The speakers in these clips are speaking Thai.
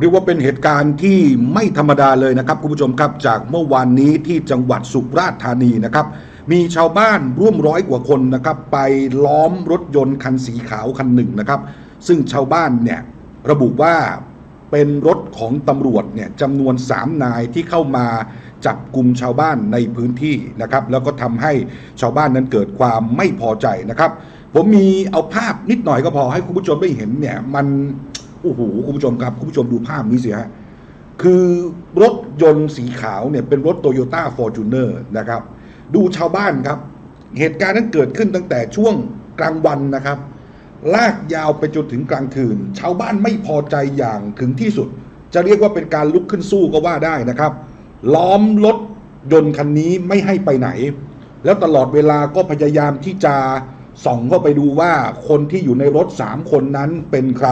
เรียกว่าเป็นเหตุการณ์ที่ไม่ธรรมดาเลยนะครับคุณผู้ชมครับจากเมื่อวานนี้ที่จังหวัดสุราษฎร์ธานีนะครับ มีชาวบ้านร่วมร้อยกว่าคนนะครับ ไปล้อมรถยนต์คันสีขาวคันหนึ่งนะครับ ซึ่งชาวบ้านเนี่ยระบุว่าเป็นรถของตำรวจเนี่ยจำนวน 3 นายที่เข้ามาจับกลุ่มชาวบ้านในพื้นที่นะครับ แล้วก็ทำให้ชาวบ้านนั้นเกิดความไม่พอใจนะครับ ผมมีเอาภาพนิดหน่อยก็พอให้คุณผู้ชมได้เห็นเนี่ยมัน โอ้โหคุณผู้ชมครับคุณผู้ชมดูภาพนี้สิฮะคือรถยนต์สีขาวเนี่ยเป็นรถโตโยต้าฟอร์จูเนอร์นะครับ ดูชาวบ้านครับ เหตุการณ์นั้นเกิดขึ้นตั้งแต่ช่วงกลางวันนะครับ ลากยาวไปจนถึงกลางคืน ชาวบ้านไม่พอใจอย่างถึงที่สุด จะเรียกว่าเป็นการลุกขึ้นสู้ก็ว่าได้นะครับ ล้อมรถยนต์คันนี้ไม่ให้ไปไหน แล้วตลอดเวลาก็พยายามที่จะส่องเข้าไปดูว่าคนที่อยู่ในรถสามคนนั้นเป็นใคร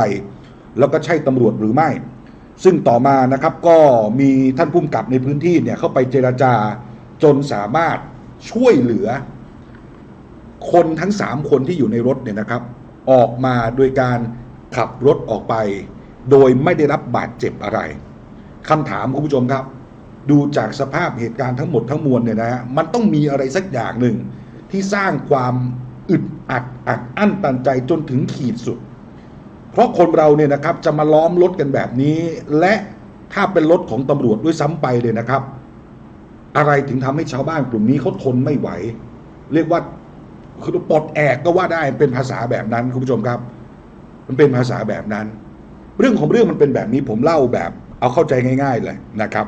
แล้วก็ใช่ตำรวจหรือไม่ ซึ่งต่อมานะครับก็มีท่านผู้กำกับในพื้นที่เนี่ยเข้าไปเจราจาจนสามารถช่วยเหลือ คนทั้งสามคนที่อยู่ในรถเนี่ยนะครับ ออกมาโดยการขับรถออกไป โดยไม่ได้รับบาดเจ็บอะไรคำถามคุณผู้ชมครับ ดูจากสภาพเหตุการณ์ทั้งหมดทั้งมวลเนี่ยนะฮะมันต้องมีอะไรสักอย่างหนึ่งที่สร้างความอึดอัดอัดอั้นตันใจจนถึงขีดสุด เพราะคนเราเนี่ยนะครับจะมาล้อมรถกันแบบนี้ และถ้าเป็นรถของตำรวจด้วยซ้ำไปเลยนะครับ อะไรถึงทำให้ชาวบ้านกลุ่มนี้เขาทนไม่ไหว เรียกว่าคือปลดแอกก็ว่าได้เป็นภาษาแบบนั้นคุณผู้ชมครับ มันเป็นภาษาแบบนั้น เรื่องของเรื่องมันเป็นแบบนี้ผมเล่าแบบ เอาเข้าใจง่าย ๆ เลยนะครับ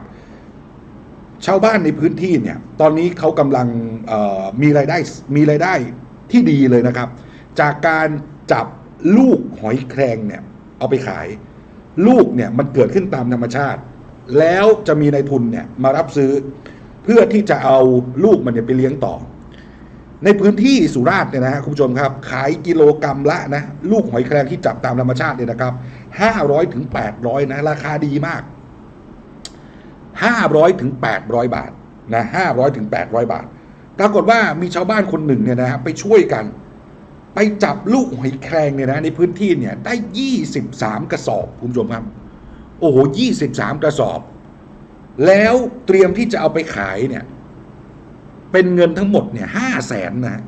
ชาวบ้านในพื้นที่เนี่ย ตอนนี้เขากำลังมีรายได้มีรายได้ที่ดีเลยนะครับ จากการจับ ลูกหอยแครงเนี่ยเอาไปขาย ลูกเนี่ยมันเกิดขึ้นตามธรรมชาติ แล้วจะมีนายทุนเนี่ยมารับซื้อ เพื่อที่จะเอาลูกมันเนี่ยไปเลี้ยงต่อ ในพื้นที่สุราษฎร์เนี่ยนะฮะคุณผู้ชมครับ ขายกิโลกรรัมละนะลูกหอยแครงที่จับตามธรรมชาติเนี่ยนะครับห้าร้อยถึงแปดร้อยนะราคาดีมากห้าร้อยถึงแปดร้อยบาทนะห้าร้อยถึงแปดร้อยบาท ปรากฏว่ามีชาวบ้านคนหนึ่งเนี่ยนะฮะไปช่วยกัน ไปจับลูกหอยแครงเนี่ยนะในพื้นที่เนี่ยได้ยี่สิบสามกระสอบคุณผู้ชมครับ โอ้โหยี่สิบสามกระสอบ แล้วเตรียมที่จะเอาไปขายเนี่ย เป็นเงินทั้งหมดเนี่ยห้าแสนนะ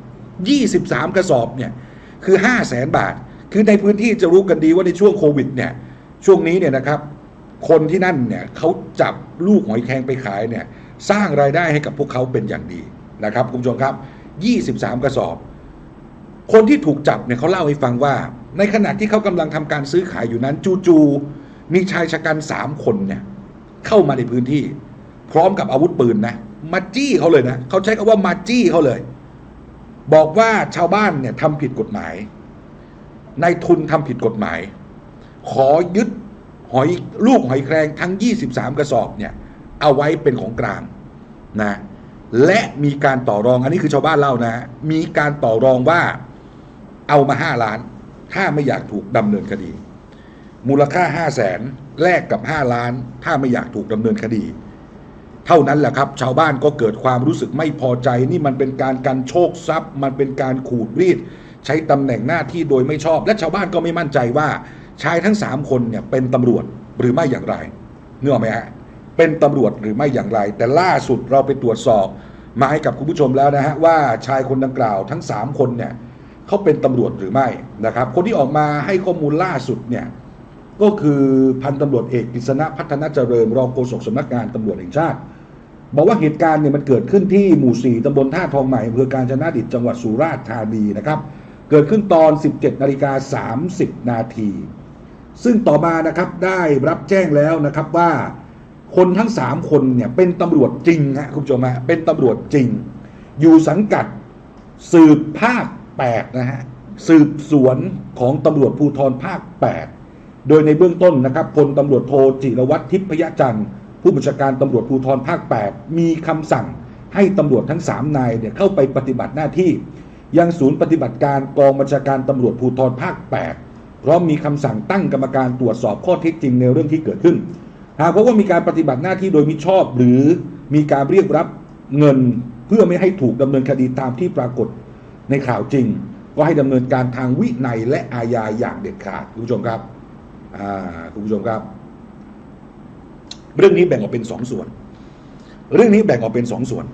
ยี่สิบสามกระสอบเนี่ย คือห้าแสนบาท คือในพื้นที่จะรู้กันดีว่าในช่วงโควิด เนี่ย ช่วงนี้เนี่ยนะครับ คนที่นั่นเนี่ยเขาจับลูกหอยแครงไปขายเนี่ย สร้างรายได้ให้กับพวกเขาเป็นอย่างดีนะครับคุณผู้ชมครับยี่สิบสามกระสอบ คนที่ถูกจับเนี่ยเขาเล่าให้ฟังว่า ในขณะที่เขากำลังทำการซื้อขายอยู่นั้น จู่ๆมีชายชะกันสามคนเนี่ยเข้ามาในพื้นที่ พร้อมกับอาวุธปืนนะมาจี้เขาเลยนะเขาใช้คำว่ามาจี้เขาเลย บอกว่าชาวบ้านเนี่ยทำผิดกฎหมายนายทุนทำผิดกฎหมาย ขอยึดหอยลูกหอยแครงทั้ง 23 กระสอบเนี่ยเอาไว้เป็นของกลางนะและมีการต่อรองอันนี้คือชาวบ้านเล่านะ มีการต่อรองว่า เอามา5ล้าน ถ้าไม่อยากถูกดำเนินคดี มูลค่า5 0 0แสนแลกกับ5ล้าน ถ้าไม่อยากถูกดำเนินคดี เท่านั้นแหละครับ ชาวบ้านก็เกิดความรู้สึกไม่พอใจ นี่มันเป็นการกันโชคทรัพย์ มันเป็นการขูดรีด ใช้ตำแหน่งหน้าที่โดยไม่ชอบ และชาวบ้านก็ไม่มั่นใจว่าชายทั้งสามคนเนี่ยเป็นตำรวจหรือไม่อย่างไรเนื้อไหมฮะเป็นตำรวจหรือไม่อย่างไร แต่ล่าสุดเราไปตรวจสอบ มาให้กับคุณผู้ชมแล้วนะฮะว่าชายคนดังกล่าวทั้งสามคนเนี่ย เขาเป็นตำรวจหรือไม่นะครับ คนที่ออกมาให้ข้อมูลล่าสุดเนี่ยก็คือพันตำรวจเอกกฤษณะพัฒนาเจริญรองโฆษกสำนักงานตำรวจแห่งชาติ บอกว่าเหตุการณ์เนี่ยมันเกิดขึ้นที่หมู่4ตำบลท่าทองใหม่อำเภอการชนะดิตจังหวัดสุราษฎร์ธานีนะครับ เกิดขึ้นตอน 17นาฬิกา30 นาที ซึ่งต่อมานะครับได้รับแจ้งแล้วนะครับว่าคนทั้ง 3 คนเนี่ยเป็นตำรวจจริงฮะคุณผู้ชมฮะเป็นตำรวจจริง อยู่สังกัดสืบภาค 8นะฮะสืบสวนของตำรวจภูธรภาค 8 โดยในเบื้องต้นนะครับพลตำรวจโทจิรวัตรทิพยจันทร์ผู้บัญชาการตำรวจภูธรภาค 8 มีคำสั่งให้ตำรวจทั้ง 3 นายเนี่ยเข้าไปปฏิบัติหน้าที่ ยังศูนย์ปฏิบัติการกองบัญชาการตำรวจภูธรภาค8พร้อมมีคำสั่งตั้งกรรมการตรวจสอบข้อเท็จจริงในเรื่องที่เกิดขึ้น หากพบว่ามีการปฏิบัติหน้าที่โดยมิชอบ หรือมีการเรียกรับเงินเพื่อไม่ให้ถูกดำเนินคดีตามที่ปรากฏ ในข่าวจริง ก็ให้ดำเนินการทางวินัยและอาญาอย่างเด็ดขาดคุณผู้ชมครับอ่าคุณผู้ชมครับ เรื่องนี้แบ่งออกเป็นสองส่วน เรื่องนี้แบ่งออกเป็นสองส่วน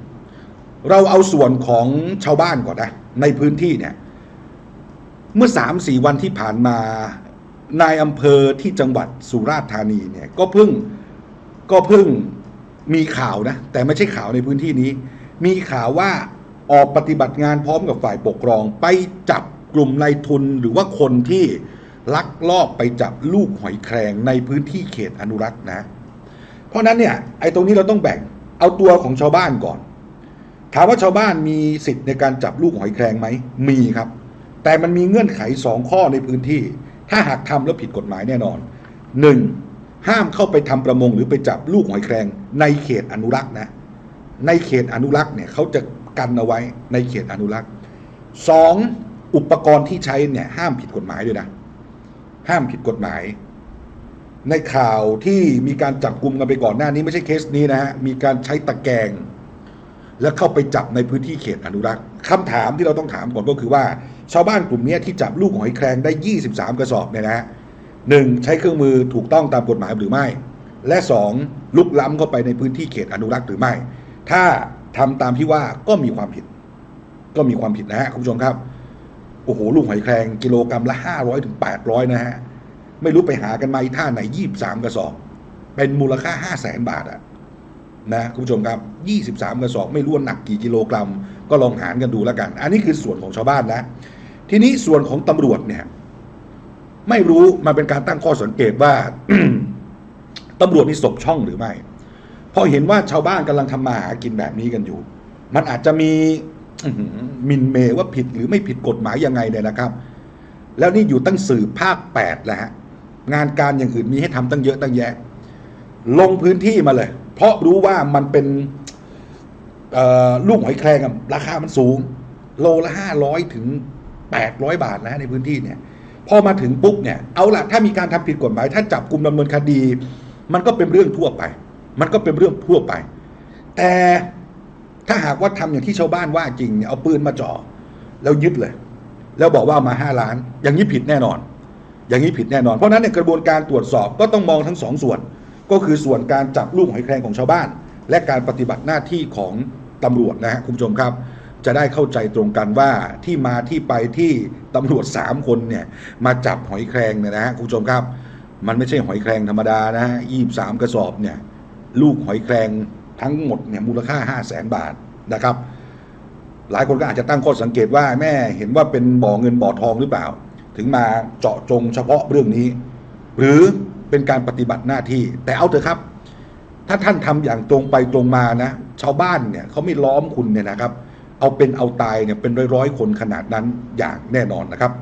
เราเอาส่วนของชาวบ้านก่อนนะในพื้นที่เนี่ย เมื่อสามสี่วันที่ผ่านมานายอำเภอที่จังหวัดสุราษฎร์ธานีเนี่ยก็เพิ่งก็เพิ่งมีข่าวนะ แต่ไม่ใช่ข่าวในพื้นที่นี้ มีข่าวว่า ออกปฏิบัติงานพร้อมกับฝ่ายปกครอง ไปจับกลุ่มนายทุนหรือว่าคนที่ลักลอบไปจับลูกหอยแครงในพื้นที่เขตอนุรักษ์นะ เพราะนั้นเนี่ยไอ้ตรงนี้เราต้องแบ่งเอาตัวของชาวบ้านก่อน ถามว่าชาวบ้านมีสิทธิ์ในการจับลูกหอยแครงไหมมีครับ แต่มันมีเงื่อนไขสองข้อในพื้นที่ ถ้าหากทำแล้วผิดกฎหมายแน่นอนหนึ่งห้ามเข้าไปทำประมงหรือไปจับลูกหอยแครงในเขตอนุรักษ์นะ ในเขตอนุรักษ์เนี่ยเขาจะ กันเอาไว้ในเขตอนุรักษ์สองอุปกรณ์ที่ใช้เนี่ยห้ามผิดกฎหมายด้วยนะ ห้ามผิดกฎหมาย ในข่าวที่มีการจับกลุ่มกันไปก่อนหน้านี้ไม่ใช่เคสนี้นะฮะมีการใช้ตะแกรงแล้วเข้าไปจับในพื้นที่เขตอนุรักษ์คำถามที่เราต้องถามก่อนก็คือว่า ชาวบ้านกลุ่มนี้ที่จับลูกหอยแครงได้ 23 กระสอบเนี่ยนะฮะหนึ่งใช้เครื่องมือถูกต้องตามกฎหมายหรือไม่ และสองลุกล้ำเข้าไปในพื้นที่เขตอนุรักษ์หรือไม่ ถ้า ทำตามที่ว่าก็มีความผิด ก็มีความผิดนะฮะคุณผู้ชมครับ โอ้โหลูกหอยแครงกิโลกรรัมละ500ถึง800นะฮะ ไม่รู้ไปหากันมาอีท่าไหน23กระสอบ เป็นมูลค่า5 0 0แสนบาทอะนะคุณผู้ชมครับ23กระสอบไม่รู้ว่าหนักกี่กิโลกรัม ก็ลองหารกันดูแล้วกัน อันนี้คือส่วนของชาวบ้านนะ ทีนี้ส่วนของตำรวจเนี่ยไม่รู้มันเป็นการตั้งข้อสังเกตว่าตำรวจมีศพช่องหรือไม่ พอเห็นว่าชาวบ้านกำลังทำมาหากินแบบนี้กันอยู่ มันอาจจะมีมินเมว่าผิดหรือไม่ผิดกฎหมายยังไงเนี่ยนะครับ แล้วนี่อยู่ตั้งสื่อภาคแปดแล้วฮะงานการอย่างอื่นมีให้ทำตั้งเยอะตั้งแยะ ลงพื้นที่มาเลย เพราะรู้ว่ามันเป็นลูกหอยแครงราคามันสูง โลละห้าร้อยถึงแปดร้อยบาทนะในพื้นที่เนี่ย พอมาถึงปุ๊บเนี่ยเอาละถ้ามีการทำผิดกฎหมาย ถ้าจับกลุ่มดำเนินคดี มันก็เป็นเรื่องทั่วไป มันก็เป็นเรื่องทั่วไป แต่ถ้าหากว่าทำอย่างที่ชาวบ้านว่าจริงเนี่ยเอาปืนมาจ่อแล้วยึดเลย แล้วบอกว่ามาห้าล้าน อย่างนี้ผิดแน่นอน อย่างนี้ผิดแน่นอน เพราะนั้นในยกระบวนการตรวจสอบก็ต้องมองทั้งสองส่วน ก็คือส่วนการจับลูกหอยแครงของชาวบ้าน และการปฏิบัติหน้าที่ของตำรวจนะฮะคุณผู้ชมครับ จะได้เข้าใจตรงกันว่าที่มาที่ไปที่ตำรวจสามคนเนี่ยมาจับหอยแครงเนี่ยนะฮะคุณผู้ชมครับ มันไม่ใช่หอยแครงธรรมดานะฮะยี่สามกระสอบเนี่ย ลูกหอยแครงทั้งหมดเนี่ยมูลค่าห้าแสนบาทนะครับ หลายคนก็อาจจะตั้งข้อสังเกตว่าแม่เห็นว่าเป็นบ่อเงินบ่อทองหรือเปล่า ถึงมาเจาะจงเฉพาะเรื่องนี้ หรือเป็นการปฏิบัติหน้าที่ แต่เอาเถอะครับ ถ้าท่านทำอย่างตรงไปตรงมานะชาวบ้านเนี่ยเขาไม่ล้อมคุณเนี่ยนะครับ เอาเป็นเอาตายเนี่ยเป็นร้อยๆคนขนาดนั้นอย่างแน่นอนนะครับ